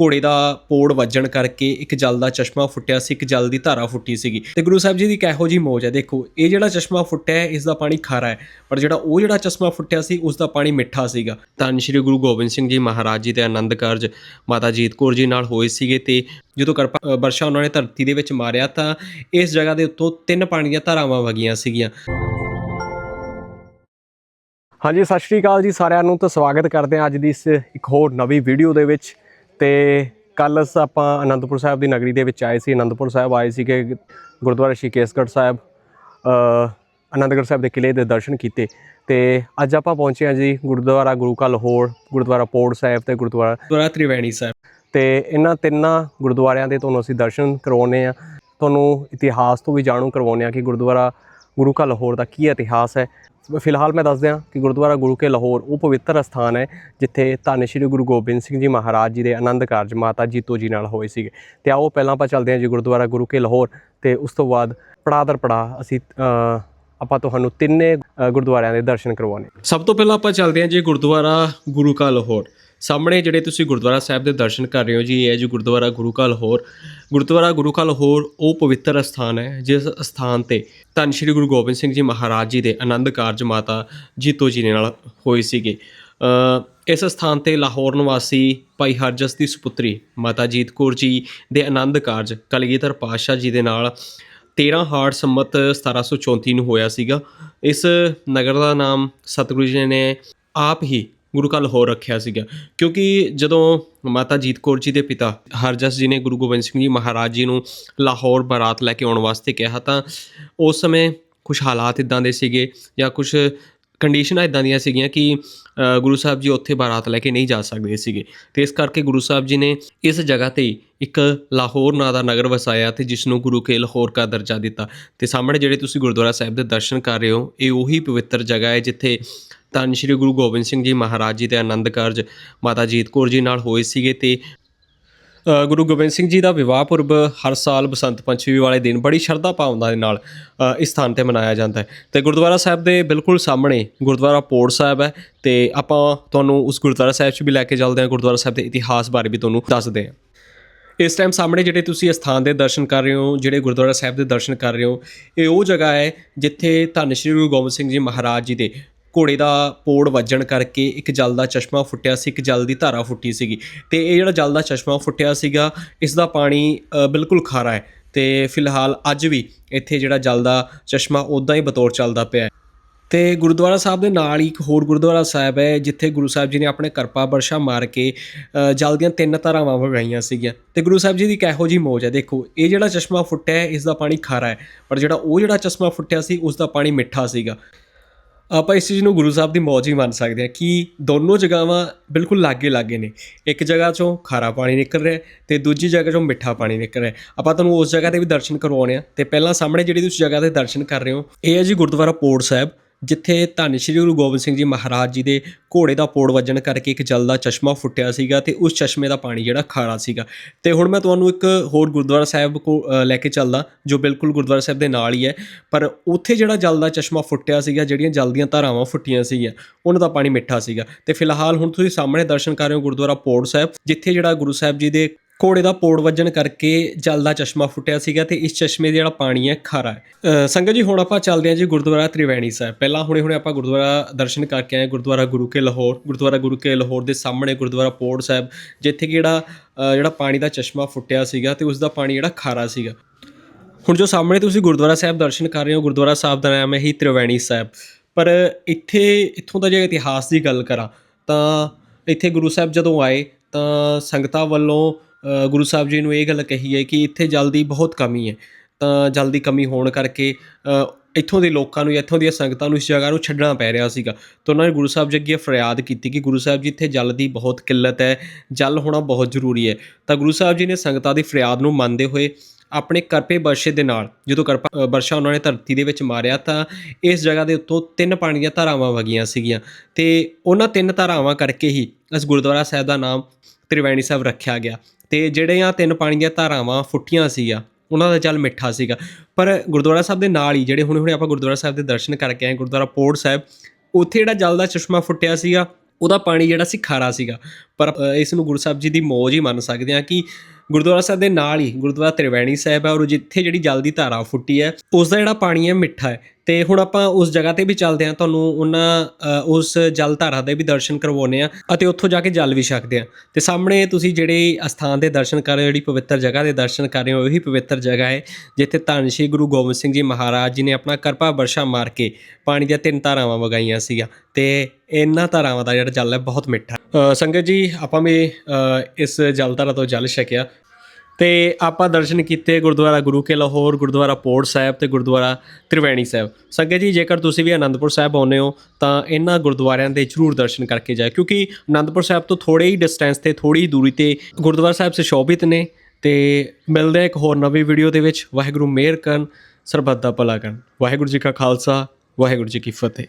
ਘੋੜੇ ਦਾ ਪੋੜ ਵੱਜਣ ਕਰਕੇ ਇੱਕ ਜਲ ਦਾ ਚਸ਼ਮਾ ਫੁੱਟਿਆ ਸੀ, ਇੱਕ ਜਲ ਦੀ ਧਾਰਾ ਫੁੱਟੀ ਸੀਗੀ। ਤੇ ਗੁਰੂ ਸਾਹਿਬ ਜੀ ਦੀ ਕਿਹੋ ਜੀ ਮੌਜ ਹੈ, ਦੇਖੋ, ਇਹ ਜਿਹੜਾ ਚਸ਼ਮਾ ਫੁੱਟਿਆ ਹੈ, ਇਸ ਦਾ ਪਾਣੀ ਖਾਰਾ ਹੈ, ਪਰ ਜਿਹੜਾ ਉਹ ਜਿਹੜਾ ਚਸ਼ਮਾ ਫੁੱਟਿਆ ਸੀ, ਉਸ ਦਾ ਪਾਣੀ ਮਿੱਠਾ ਸੀਗਾ। ਧੰਨ ਸ਼੍ਰੀ ਗੁਰੂ ਗੋਬਿੰਦ ਸਿੰਘ ਜੀ ਮਹਾਰਾਜ ਜੀ ਦੇ ਆਨੰਦ ਕਾਰਜ ਮਾਤਾ ਜੀਤ ਕੌਰ ਜੀ ਨਾਲ ਹੋਏ ਸੀਗੇ ਤੇ ਜਦੋਂ ਕਰਪਾ ਵਰਸ਼ਾ ਉਹਨਾਂ ਨੇ ਧਰਤੀ ਦੇ ਵਿੱਚ ਮਾਰਿਆ ਤਾਂ ਇਸ ਜਗ੍ਹਾ ਦੇ ਉੱਤੋਂ ਤਿੰਨ ਪਾਣੀ ਦੀਆਂ ਧਾਰਾਵਾਂ ਵਗੀਆਂ ਸੀਗੀਆਂ। ਹਾਂਜੀ, ਸਤਿ ਸ਼੍ਰੀ ਅਕਾਲ ਜੀ ਸਾਰਿਆਂ ਨੂੰ ਤਾਂ ਸਵਾਗਤ ਕਰਦੇ ਹਾਂ ਅੱਜ ਦੀ ਇਸ ਇੱਕ ਹੋਰ ਨਵੀਂ ਵੀਡੀਓ ਦੇ ਵਿੱਚ। ਤੇ ਕੱਲ ਆਪਾਂ ਅਨੰਦਪੁਰ ਸਾਹਿਬ ਦੀ ਨਗਰੀ ਦੇ ਵਿੱਚ ਆਏ ਸੀ। ਅਨੰਦਪੁਰ ਸਾਹਿਬ ਆਏ ਸੀ ਕਿ ਗੁਰਦੁਆਰਾ ਸ਼੍ਰੀ ਕੇਸਗੜ੍ਹ ਸਾਹਿਬ ਅ ਆਨੰਦਗੜ੍ਹ ਸਾਹਿਬ ਦੇ ਕਿਲੇ ਦੇ ਦਰਸ਼ਨ ਕੀਤੇ ਤੇ ਅੱਜ ਆਪਾਂ ਪਹੁੰਚੇ ਹਾਂ ਜੀ ਗੁਰਦੁਆਰਾ ਗੁਰੂ ਕਾ ਲਾਹੌਰ ਗੁਰਦੁਆਰਾ ਪੋੜ ਸਾਹਿਬ ਤੇ ਗੁਰਦੁਆਰਾ ਗੁਰਦੁਆਰਾ ਤ੍ਰਿਵੇਣੀ ਸਾਹਿਬ। ਤੇ ਇਹਨਾਂ ਤਿੰਨਾਂ ਗੁਰਦੁਆਰਿਆਂ ਦੇ ਤੁਹਾਨੂੰ ਅਸੀਂ ਦਰਸ਼ਨ ਕਰਵਾਉਨੇ ਆ ਤੁਹਾਨੂੰ ਇਤਿਹਾਸ ਤੋਂ ਵੀ ਜਾਣੂ ਕਰਵਾਉਨੇ ਆ ਕਿ ਗੁਰਦੁਆਰਾ ਗੁਰੂ ਕਾ ਲਾਹੌਰ ਦਾ ਕੀ ਇਤਿਹਾਸ ਹੈ। ਫਿਲਹਾਲ ਮੈਂ ਦੱਸ ਦਿਆਂ ਕਿ ਗੁਰਦੁਆਰਾ ਗੁਰੂ ਕੇ ਲਾਹੌਰ ਉਹ ਪਵਿੱਤਰ ਸਥਾਨ ਹੈ ਜਿੱਥੇ ਧੰਨ ਸ਼੍ਰੀ ਗੁਰੂ ਗੋਬਿੰਦ ਸਿੰਘ ਜੀ ਮਹਾਰਾਜ ਜੀ ਦੇ ਆਨੰਦ ਕਾਰਜ ਮਾਤਾ ਜੀਤੋ ਜੀ ਨਾਲ ਹੋਏ ਸੀਗੇ। ਤੇ ਆਓ ਪਹਿਲਾਂ ਆਪਾਂ ਚੱਲਦੇ ਹਾਂ ਜੀ ਗੁਰਦੁਆਰਾ ਗੁਰੂ ਕੇ ਲਾਹੌਰ ਤੇ ਉਸ ਤੋਂ ਬਾਅਦ ਪੜਾਅ ਦਰ ਪੜਾਅ ਅਸੀਂ ਆਪਾਂ ਤੁਹਾਨੂੰ ਤਿੰਨੇ ਗੁਰਦੁਆਰਿਆਂ ਦੇ ਦਰਸ਼ਨ ਕਰਵਾਉਣੇ ਸਭ ਤੋਂ ਪਹਿਲਾਂ ਆਪਾਂ ਚੱਲਦੇ ਹਾਂ ਜੀ ਗੁਰਦੁਆਰਾ ਗੁਰੂ ਕਾ ਲਾਹੌਰ। ਸਾਹਮਣੇ ਜਿਹੜੇ ਤੁਸੀਂ ਗੁਰਦੁਆਰਾ ਸਾਹਿਬ ਦੇ ਦਰਸ਼ਨ ਕਰ ਰਹੇ ਹੋ ਜੀ, ਇਹ ਹੈ ਜੀ ਗੁਰਦੁਆਰਾ ਗੁਰੂ ਕਾ ਲਾਹੌਰ ਗੁਰਦੁਆਰਾ ਗੁਰੂ ਕਾ ਲਾਹੌਰ ਉਹ ਪਵਿੱਤਰ ਸਥਾਨ ਹੈ, ਜਿਸ ਸਥਾਨ ਤੇ ਧੰਨ ਸ਼੍ਰੀ ਗੁਰੂ ਗੋਬਿੰਦ ਸਿੰਘ ਜੀ ਮਹਾਰਾਜ ਜੀ ਦੇ ਆਨੰਦ ਕਾਰਜ ਮਾਤਾ ਜੀਤੋ ਜੀ ਦੇ ਨਾਲ ਹੋਏ ਸੀਗੇ। ਇਸ ਸਥਾਨ ਤੇ ਲਾਹੌਰ ਨਿਵਾਸੀ ਭਾਈ ਹਰਜਸ ਦੀ ਸੁਪੁੱਤਰੀ ਮਾਤਾ ਜੀਤ ਕੌਰ ਜੀ ਦੇ ਆਨੰਦ ਕਾਰਜ ਕਲਗੀਧਰ ਪਾਤਸ਼ਾਹ ਜੀ ਦੇ ਨਾਲ 13 ਹਾੜ ਸੰਮਤ 1734 ਨੂੰ ਹੋਇਆ ਸੀਗਾ। ਇਸ ਨਗਰ ਦਾ ਨਾਮ ਸਤਿਗੁਰੂ ਜੀ ਨੇ ਆਪ ਹੀ ਗੁਰੂ ਕਾ ਲਾਹੌਰ ਰੱਖਿਆ ਸੀਗਾ। ਕਿਉਂਕਿ ਜਦੋਂ ਮਾਤਾ ਜੀਤ ਕੌਰ ਜੀ ਦੇ ਪਿਤਾ ਹਰਜਸ ਜੀ ਨੇ ਗੁਰੂ ਗੋਬਿੰਦ ਸਿੰਘ ਜੀ ਮਹਾਰਾਜ ਜੀ ਨੂੰ ਲਾਹੌਰ ਬਾਰਾਤ ਲੈ ਕੇ ਆਉਣ ਵਾਸਤੇ ਕਿਹਾ, ਤਾਂ ਉਸ ਸਮੇਂ ਕੁਝ ਹਾਲਾਤ ਇਦਾਂ ਦੇ ਸੀਗੇ ਜਾਂ ਕੁਝ ਕੰਡੀਸ਼ਨਾਂ ਇਦਾਂ ਦੀਆਂ ਸੀਗੀਆਂ ਕਿ ਗੁਰੂ ਸਾਹਿਬ ਜੀ ਉੱਥੇ ਬਾਰਾਤ ਲੈ ਕੇ ਨਹੀਂ ਜਾ ਸਕਦੇ ਸੀਗੇ। ਤੇ ਇਸ ਕਰਕੇ ਗੁਰੂ ਸਾਹਿਬ ਜੀ ਨੇ ਇਸ ਜਗ੍ਹਾ ਤੇ ਇੱਕ ਲਾਹੌਰ ਨਾਂ ਦਾ ਨਗਰ ਵਸਾਇਆ ਤੇ ਜਿਸ ਨੂੰ ਗੁਰੂ ਕੇ ਲਾਹੌਰ ਦਾ ਦਰਜਾ ਦਿੱਤਾ। ਤੇ ਸਾਹਮਣੇ ਜਿਹੜੇ ਤੁਸੀਂ ਗੁਰਦੁਆਰਾ ਸਾਹਿਬ ਦੇ ਦਰਸ਼ਨ ਕਰ ਰਹੇ ਹੋ, ਇਹ ਉਹੀ ਪਵਿੱਤਰ ਜਗ੍ਹਾ ਹੈ ਜਿੱਥੇ ਧੰਨ ਸ਼੍ਰੀ ਗੁਰੂ ਗੋਬਿੰਦ ਸਿੰਘ ਜੀ ਮਹਾਰਾਜ ਜੀ ਦੇ ਆਨੰਦ ਕਾਰਜ ਮਾਤਾ ਜੀਤ ਕੌਰ ਜੀ ਨਾਲ ਹੋਏ ਸੀਗੇ ਤੇ ਗੁਰੂ ਗੋਬਿੰਦ ਸਿੰਘ ਜੀ ਦਾ ਵਿਵਾਹ ਪੁਰਬ ਹਰ ਸਾਲ ਬਸੰਤ ਪੰਚਮੀ ਵਾਲੇ ਦਿਨ ਬੜੀ ਸ਼ਰਧਾ ਭਾਵਨਾ ਦੇ ਨਾਲ ਇਸ ਸਥਾਨ ਤੇ ਮਨਾਇਆ ਜਾਂਦਾ ਹੈ। ਤੇ ਗੁਰਦੁਆਰਾ ਸਾਹਿਬ ਦੇ ਬਿਲਕੁਲ ਸਾਹਮਣੇ ਗੁਰਦੁਆਰਾ ਪੋੜ ਸਾਹਿਬ ਹੈ ਤੇ ਆਪਾਂ ਤੁਹਾਨੂੰ ਉਸ ਗੁਰਦੁਆਰਾ ਸਾਹਿਬ 'ਚ ਵੀ ਲੈ ਕੇ ਚੱਲਦੇ ਹਾਂ। ਗੁਰਦੁਆਰਾ ਸਾਹਿਬ ਦੇ ਇਤਿਹਾਸ ਬਾਰੇ ਵੀ ਤੁਹਾਨੂੰ ਦੱਸਦੇ ਹਾਂ। ਇਸ ਟਾਈਮ ਸਾਹਮਣੇ ਜਿਹੜੇ ਤੁਸੀਂ ਇਸ ਸਥਾਨ ਦੇ ਦਰਸ਼ਨ ਕਰ ਰਹੇ ਹੋ, ਜਿਹੜੇ ਗੁਰਦੁਆਰਾ ਸਾਹਿਬ ਦੇ ਦਰਸ਼ਨ ਕਰ ਰਹੇ ਹੋ, ਇਹ ਉਹ ਜਗ੍ਹਾ ਹੈ ਜਿੱਥੇ ਧੰਨ ਸ਼੍ਰੀ ਗੁਰੂ ਗੋਬਿੰਦ ਸਿੰਘ ਜੀ ਮਹਾਰਾਜ ਜੀ ਦੇ ਘੋੜੇ ਦਾ ਪੋੜ ਵੱਜਣ ਕਰਕੇ ਇੱਕ ਜਲ ਦਾ ਚਸ਼ਮਾ ਫੁੱਟਿਆ ਸੀ, ਇੱਕ ਜਲ ਦੀ ਧਾਰਾ ਫੁੱਟੀ ਸੀਗੀ। ਤੇ ਇਹ ਜਿਹੜਾ ਜਲ ਦਾ ਚਸ਼ਮਾ ਫੁੱਟਿਆ ਸੀਗਾ, ਇਸ ਦਾ ਪਾਣੀ ਬਿਲਕੁਲ ਖਾਰਾ ਹੈ। ਤੇ ਫਿਲਹਾਲ ਅੱਜ ਵੀ ਇੱਥੇ ਜਿਹੜਾ ਜਲ ਦਾ ਚਸ਼ਮਾ ਉਦਾਂ ਹੀ ਬਤੌਰ ਚੱਲਦਾ ਪਿਆ ਹੈ। ਤੇ ਗੁਰਦੁਆਰਾ ਸਾਹਿਬ ਦੇ ਨਾਲ ਹੀ ਇੱਕ ਹੋਰ ਗੁਰਦੁਆਰਾ ਸਾਹਿਬ ਹੈ, ਜਿੱਥੇ ਗੁਰੂ ਸਾਹਿਬ ਜੀ ਨੇ ਆਪਣੇ ਕਰਪਾ ਬਰਸ਼ਾ ਮਾਰ ਕੇ ਜਲ ਦੀਆਂ ਤਿੰਨ ਧਾਰਾਵਾਂ ਵਗਾਈਆਂ ਸੀਗੀਆਂ। ਤੇ ਗੁਰੂ ਸਾਹਿਬ ਜੀ ਦੀ ਕਿਹੋ ਜੀ ਮੌਜ ਹੈ, ਦੇਖੋ, ਇਹ ਜਿਹੜਾ ਚਸ਼ਮਾ ਫੁੱਟਿਆ ਹੈ, ਇਸ ਦਾ ਪਾਣੀ ਖਾਰਾ ਹੈ, ਪਰ ਜਿਹੜਾ ਉਹ ਜਿਹੜਾ ਚਸ਼ਮਾ ਫੁੱਟਿਆ ਸੀ, ਉਸ ਦਾ ਪਾਣੀ ਮਿੱਠਾ ਸੀਗਾ। ਆਪਾਂ ਇਸ ਚੀਜ਼ ਨੂੰ ਗੁਰੂ ਸਾਹਿਬ ਦੀ ਮੌਜ ਹੀ ਮੰਨ ਸਕਦੇ ਹਾਂ ਕਿ ਦੋਨੋਂ ਜਗ੍ਹਾਵਾਂ ਬਿਲਕੁਲ ਲਾਗੇ ਲਾਗੇ ਨੇ। ਇੱਕ ਜਗ੍ਹਾ ਚੋਂ ਖਾਰਾ ਪਾਣੀ ਨਿਕਲ ਰਿਹਾ ਹੈ ਤੇ ਦੂਜੀ ਜਗ੍ਹਾ ਚੋਂ ਮਿੱਠਾ ਪਾਣੀ ਨਿਕਲ ਰਿਹਾ ਆਪਾਂ ਤੁਹਾਨੂੰ ਉਸ ਜਗ੍ਹਾ ਤੇ ਵੀ ਦਰਸ਼ਨ ਕਰਵਾਉਣੇ ਆ ਤੇ ਪਹਿਲਾਂ ਸਾਹਮਣੇ ਜਿਹੜੀ ਤੁਸੀਂ ਜਗ੍ਹਾ ਤੇ ਦਰਸ਼ਨ ਕਰ ਰਹੇ ਹੋ, ਇਹ ਹੈ ਜੀ ਗੁਰਦੁਆਰਾ ਪੋੜ ਸਾਹਿਬ। ਜਿੱਥੇ ਧੰਨ ਸ਼੍ਰੀ ਗੁਰੂ ਗੋਬਿੰਦ ਸਿੰਘ ਜੀ ਮਹਾਰਾਜ ਜੀ ਦੇ ਘੋੜੇ ਦਾ ਪੋੜ ਵੱਜਣ ਕਰਕੇ ਇੱਕ ਜਲ ਦਾ ਚਸ਼ਮਾ ਫੁੱਟਿਆ ਸੀਗਾ ਤੇ ਉਸ ਚਸ਼ਮੇ ਦਾ ਪਾਣੀ ਜਿਹੜਾ ਖਾਰਾ ਸੀਗਾ। ਤੇ ਹੁਣ ਮੈਂ ਤੁਹਾਨੂੰ ਇੱਕ ਹੋਰ ਗੁਰਦੁਆਰਾ ਸਾਹਿਬ ਕੋ ਲੈ ਕੇ ਚੱਲਦਾ, ਜੋ ਬਿਲਕੁਲ ਗੁਰਦੁਆਰਾ ਸਾਹਿਬ ਦੇ ਨਾਲ ਹੀ ਹੈ। ਪਰ ਉੱਥੇ ਜਿਹੜਾ ਜਲ ਦਾ ਚਸ਼ਮਾ ਫੁੱਟਿਆ ਸੀਗਾ, ਜਿਹੜੀਆਂ ਜਲ ਦੀਆਂ ਧਾਰਾਵਾਂ ਫੁੱਟੀਆਂ ਸੀਗੀਆਂ, ਉਹਨਾਂ ਦਾ ਪਾਣੀ ਮਿੱਠਾ ਸੀਗਾ। ਤੇ ਫਿਲਹਾਲ ਹੁਣ ਤੁਸੀਂ ਸਾਹਮਣੇ ਦਰਸ਼ਨ ਕਰ ਰਹੇ ਹੋ ਗੁਰਦੁਆਰਾ ਪੋੜ ਸਾਹਿਬ, ਜਿੱਥੇ ਜਿਹੜਾ ਗੁਰੂ ਸਾਹਿਬ ਜੀ ਦੇ ਘੋੜੇ ਦਾ ਪੋੜ ਵੱਜਣ ਕਰਕੇ ਜਲ ਦਾ ਚਸ਼ਮਾ ਫੁੱਟਿਆ ਸੀਗਾ ਤੇ ਇਸ ਚਸ਼ਮੇ ਦਾ ਜਿਹੜਾ ਪਾਣੀ ਹੈ ਖਾਰਾ ਹੈ। ਸੰਗਤ ਜੀ, ਹੁਣ ਆਪਾਂ ਚੱਲਦੇ ਹਾਂ ਜੀ ਗੁਰਦੁਆਰਾ ਤ੍ਰਿਵੈਣੀ ਸਾਹਿਬ। ਪਹਿਲਾਂ ਹੁਣੇ ਹੁਣੇ ਆਪਾਂ ਗੁਰਦੁਆਰਾ ਦਰਸ਼ਨ ਕਰਕੇ ਆਏ ਗੁਰਦੁਆਰਾ ਗੁਰੂ ਕੇ ਲਾਹੌਰ, ਗੁਰਦੁਆਰਾ ਗੁਰੂ ਕੇ ਲਾਹੌਰ ਦੇ ਸਾਹਮਣੇ ਗੁਰਦੁਆਰਾ ਪੋੜ ਸਾਹਿਬ, ਜਿੱਥੇ ਕਿ ਜਿਹੜਾ ਜਿਹੜਾ ਪਾਣੀ ਦਾ ਚਸ਼ਮਾ ਫੁੱਟਿਆ ਸੀਗਾ ਤੇ ਉਸ ਦਾ ਪਾਣੀ ਜਿਹੜਾ ਖਾਰਾ ਸੀਗਾ। ਹੁਣ ਜੋ ਸਾਹਮਣੇ ਤੁਸੀਂ ਗੁਰਦੁਆਰਾ ਸਾਹਿਬ ਦਰਸ਼ਨ ਕਰ ਰਹੇ ਹੋ, ਗੁਰਦੁਆਰਾ ਸਾਹਿਬ ਦਾ ਨਾਮ ਹੈ ਹੀ ਤ੍ਰਿਵੈਣੀ ਸਾਹਿਬ। ਪਰ ਇੱਥੇ, ਇੱਥੋਂ ਦਾ ਜੇ ਇਤਿਹਾਸ ਦੀ ਗੱਲ ਕਰਾਂ, ਤਾਂ ਇੱਥੇ ਗੁਰੂ ਸਾਹਿਬ ਜਦੋਂ ਆਏ, ਤਾਂ ਸੰਗਤਾਂ ਵੱਲੋਂ ਗੁਰੂ ਸਾਹਿਬ ਜੀ ਨੂੰ ਇਹ ਗੱਲ ਕਹੀ ਹੈ ਕਿ ਇੱਥੇ ਜਲ ਦੀ ਬਹੁਤ ਕਮੀ ਹੈ। ਤਾਂ ਜਲ ਦੀ ਕਮੀ ਹੋਣ ਕਰਕੇ ਇੱਥੋਂ ਦੇ ਲੋਕਾਂ ਨੂੰ ਇੱਥੋਂ ਦੀਆਂ ਸੰਗਤਾਂ ਨੂੰ ਇਸ ਜਗ੍ਹਾ ਨੂੰ ਛੱਡਣਾ ਪੈ ਰਿਹਾ ਸੀਗਾ। ਤਾਂ ਉਹਨਾਂ ਨੇ ਗੁਰੂ ਸਾਹਿਬ ਜੀ ਅੱਗੇ ਫਰਿਆਦ ਕੀਤੀ ਕਿ ਗੁਰੂ ਸਾਹਿਬ ਜੀ ਇੱਥੇ ਜਲ ਦੀ ਬਹੁਤ ਕਿੱਲਤ ਹੈ, ਜਲ ਹੋਣਾ ਬਹੁਤ ਜ਼ਰੂਰੀ ਹੈ। ਤਾਂ ਗੁਰੂ ਸਾਹਿਬ ਜੀ ਨੇ ਸੰਗਤਾਂ ਦੀ ਫਰਿਆਦ ਨੂੰ ਮੰਨਦੇ ਹੋਏ ਆਪਣੇ ਕਰਪੇ ਵਰਸ਼ੇ ਦੇ ਨਾਲ, ਜਦੋਂ ਕਰਪਾ ਵਰਸ਼ਾ ਉਹਨਾਂ ਨੇ ਧਰਤੀ ਦੇ ਵਿੱਚ ਮਾਰਿਆ, ਤਾਂ ਇਸ ਜਗ੍ਹਾ ਦੇ ਉੱਤੋਂ ਤਿੰਨ ਪਾਣੀ ਦੀਆਂ ਧਾਰਾਵਾਂ ਵਗੀਆਂ ਸੀਗੀਆਂ। ਤੇ ਉਹਨਾਂ ਤਿੰਨ ਧਾਰਾਵਾਂ ਕਰਕੇ ਹੀ ਇਸ ਗੁਰਦੁਆਰਾ ਸਾਹਿਬ ਦਾ ਨਾਮ ਤ੍ਰਿਵੇਣੀ ਸਾਹਿਬ ਰੱਖਿਆ ਗਿਆ। ਤੇ ਜਿਹੜੀਆਂ ਤਿੰਨ ਪਾਣੀ ਦੀਆਂ ਧਾਰਾਵਾਂ ਫੁੱਟੀਆਂ ਸੀਗਾ ਉਹਨਾਂ ਦਾ ਜਲ ਮਿੱਠਾ ਸੀਗਾ। ਪਰ ਗੁਰਦੁਆਰਾ ਸਾਹਿਬ ਦੇ ਨਾਲ ਹੀ ਜਿਹੜੇ ਹੁਣੇ ਹੁਣੇ ਆਪਾਂ ਗੁਰਦੁਆਰਾ ਸਾਹਿਬ ਦੇ ਦਰਸ਼ਨ ਕਰਕੇ ਆਏ, ਗੁਰਦੁਆਰਾ ਪੋੜ ਸਾਹਿਬ, ਉੱਥੇ ਜਿਹੜਾ ਜਲ ਦਾ ਚਸ਼ਮਾ ਫੁੱਟਿਆ ਸੀਗਾ, ਉਹਦਾ ਪਾਣੀ ਜਿਹੜਾ ਸੀ ਖਾਰਾ ਸੀਗਾ। ਪਰ ਇਸ ਨੂੰ ਗੁਰੂ ਸਾਹਿਬ ਜੀ ਦੀ ਮੌਜ ਹੀ ਮੰਨ ਸਕਦੇ ਹਾਂ ਕਿ ਗੁਰਦੁਆਰਾ ਸਾਹਿਬ ਦੇ ਨਾਲ ਹੀ ਗੁਰਦੁਆਰਾ ਤ੍ਰਿਵੈਣੀ ਸਾਹਿਬ ਹੈ ਔਰ ਜਿੱਥੇ ਜਿਹੜੀ ਜਲ ਦੀ ਧਾਰਾ ਫੁੱਟੀ ਹੈ, ਉਸ ਦਾ ਜਿਹੜਾ ਪਾਣੀ ਹੈ ਮਿੱਠਾ ਹੈ। ਤੇ ਹੁਣ ਆਪਾਂ ਉਸ ਜਗ੍ਹਾ ਤੇ ਵੀ ਚੱਲਦੇ ਹਾਂ, ਤੁਹਾਨੂੰ ਉਹਨਾਂ ਉਸ ਜਲ ਧਾਰਾ ਦੇ ਵੀ ਦਰਸ਼ਨ ਕਰਵਾਉਨੇ ਆ ਅਤੇ ਉੱਥੋਂ ਜਾ ਕੇ ਜਲ ਵੀ ਛਕਦੇ ਆ ਤੇ ਸਾਹਮਣੇ ਤੁਸੀਂ ਜਿਹੜੇ ਅਸਥਾਨ ਦੇ ਦਰਸ਼ਨ ਕਰ ਰਹੇ ਹੋ, ਜਿਹੜੀ ਪਵਿੱਤਰ ਜਗ੍ਹਾ ਦੇ ਦਰਸ਼ਨ ਕਰ ਰਹੇ ਹੋ, ਉਹੀ ਪਵਿੱਤਰ ਜਗ੍ਹਾ ਹੈ, ਜਿੱਥੇ ਧੰਨ ਸ਼੍ਰੀ ਗੁਰੂ ਗੋਬਿੰਦ ਸਿੰਘ ਜੀ ਮਹਾਰਾਜ ਜੀ ਨੇ ਆਪਣਾ ਕਿਰਪਾ ਵਰਸ਼ਾ ਮਾਰ ਕੇ ਪਾਣੀ ਦੀਆਂ ਤਿੰਨ ਧਾਰਾਵਾਂ ਵਗਾਈਆਂ ਸੀਗਾ ਤੇ ਇਹਨਾਂ ਧਾਰਾਵਾਂ ਦਾ ਜਿਹੜਾ ਜਲ ਹੈ ਬਹੁਤ ਮਿੱਠਾ। ਸੰਗਤ ਜੀ, ਆਪਾਂ ਵੀ ਇਸ ਜਲ ਧਾਰਾ ਤੋਂ ਜਲ ਛਕਿਆ। ਤੇ ਆਪਾਂ ਦਰਸ਼ਨ ਕੀਤੇ ਗੁਰਦੁਆਰਾ ਗੁਰੂ ਕੇ ਲਾਹੌਰ, ਗੁਰਦੁਆਰਾ ਪੋਰਟ ਸਾਹਿਬ ਤੇ ਗੁਰਦੁਆਰਾ ਤ੍ਰਿਵੈਣੀ ਸਾਹਿਬ। ਸੰਗਤ ਜੀ, ਜੇਕਰ ਤੁਸੀਂ ਵੀ ਆਨੰਦਪੁਰ ਸਾਹਿਬ ਆਉਂਦੇ ਹੋ, ਤਾਂ ਇਹਨਾਂ ਗੁਰਦੁਆਰਿਆਂ ਦੇ ਜ਼ਰੂਰ ਦਰਸ਼ਨ ਕਰਕੇ ਜਾਏ ਕਿਉਂਕਿ ਆਨੰਦਪੁਰ ਸਾਹਿਬ ਤੋਂ ਥੋੜੇ ਹੀ ਡਿਸਟੈਂਸ ਤੇ ਥੋੜੀ ਹੀ ਦੂਰੀ ਤੇ ਗੁਰਦੁਆਰਾ ਸਾਹਿਬ ਸੁਸ਼ੋਭਿਤ ਨੇ। ਤੇ ਮਿਲਦੇ ਇੱਕ ਹੋਰ ਨਵੀਂ ਵੀਡੀਓ ਦੇ ਵਿੱਚ। ਵਾਹਿਗੁਰੂ ਮਿਹਰ ਕਰਨ, ਸਰਬੱਤ ਦਾ ਭਲਾ ਕਰਨ। ਵਾਹਿਗੁਰੂ ਜੀ ਕਾ ਖਾਲਸਾ, ਵਾਹਿਗੁਰੂ ਜੀ ਕੀ ਫਤਿਹ।